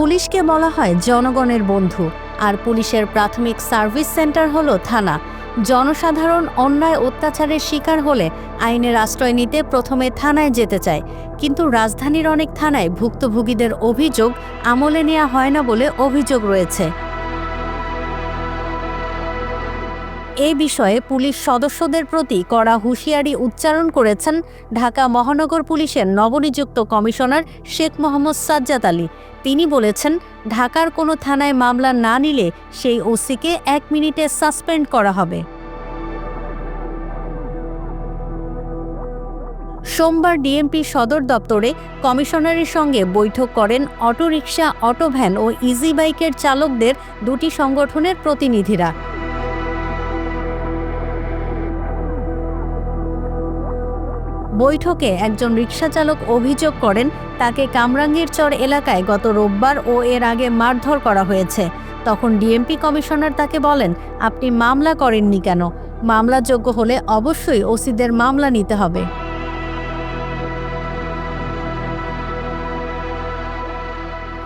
পুলিশকে বলা হয় জনগণের বন্ধু। আর পুলিশের প্রাথমিক সার্ভিস সেন্টার হলো থানা। জনসাধারণ অন্যায় অত্যাচারের শিকার হলে আইনের আশ্রয় নিতে প্রথমে থানায় যেতে চায়। কিন্তু রাজধানীর অনেক থানায় ভুক্তভোগীদের অভিযোগ আমলে নেওয়া হয় না বলে অভিযোগ রয়েছে। এ বিষয়ে পুলিশ সদস্যদের প্রতি কড়া হুঁশিয়ারি উচ্চারণ করেছেন ঢাকা মহানগর পুলিশের নবনিযুক্ত কমিশনার শেখ মোহাম্মদ সাজ্জাদ আলী। তিনি বলেছেন, ঢাকার কোনো থানায় মামলা না নিলে সেই ওসিকে এক মিনিটে সাসপেন্ড করা হবে। সোমবার ডিএমপি সদর দপ্তরে কমিশনারের সঙ্গে বৈঠক করেন অটোরিকশা, অটোভ্যান ও ইজি বাইকের চালকদের দুটি সংগঠনের প্রতিনিধিরা। বৈঠকে একজন রিক্সাচালক অভিযোগ করেন, তাকে কামরাঙ্গীর চর এলাকায় গত রোববার ও এর আগে মারধর করা হয়েছে। তখন ডিএমপি কমিশনার তাকে বলেন, আপনি মামলা করেননি কেন? মামলাযোগ্য হলে অবশ্যই ওসিদের মামলা নিতে হবে।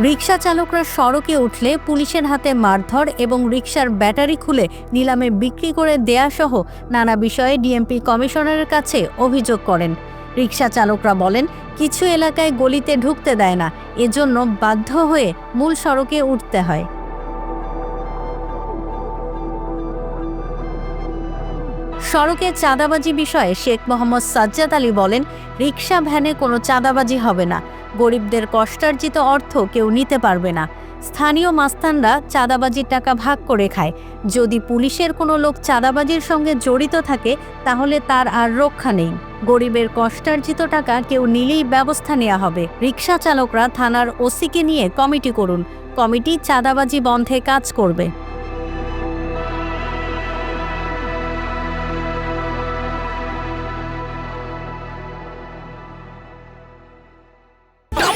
রিকশা চালকরা সড়কে উঠলে পুলিশের হাতে মারধর এবং রিকশার ব্যাটারি খুলে নিলামে বিক্রি করে দেয়াসহ নানা বিষয়ে ডিএমপি কমিশনারের কাছে অভিযোগ করেন। রিকশা চালকরা বলেন, কিছু এলাকায় গলিতে ঢুকতে দেয় না, এজন্য বাধ্য হয়ে মূল সড়কে উঠতে হয়। সড়কে চাঁদাবাজি বিষয়ে শেখ মোহাম্মদ সাজ্জাদ আলী বলেন, রিকশা ভ্যানে কোনো চাঁদাবাজি হবে না। গরিবদের কষ্টার্জিত অর্থ কেউ নিতে পারবে না। স্থানীয় মাস্তানরা চাঁদাবাজির টাকা ভাগ করে খায়। যদি পুলিশের কোনো লোক চাঁদাবাজির সঙ্গে জড়িত থাকে, তাহলে তার আর রক্ষা নেই। গরিবের কষ্টার্জিত টাকা কেউ নিলেই ব্যবস্থা নেওয়া হবে। রিকশা চালকরা থানার ওসিকে নিয়ে কমিটি করুন। কমিটি চাঁদাবাজি বন্ধে কাজ করবে।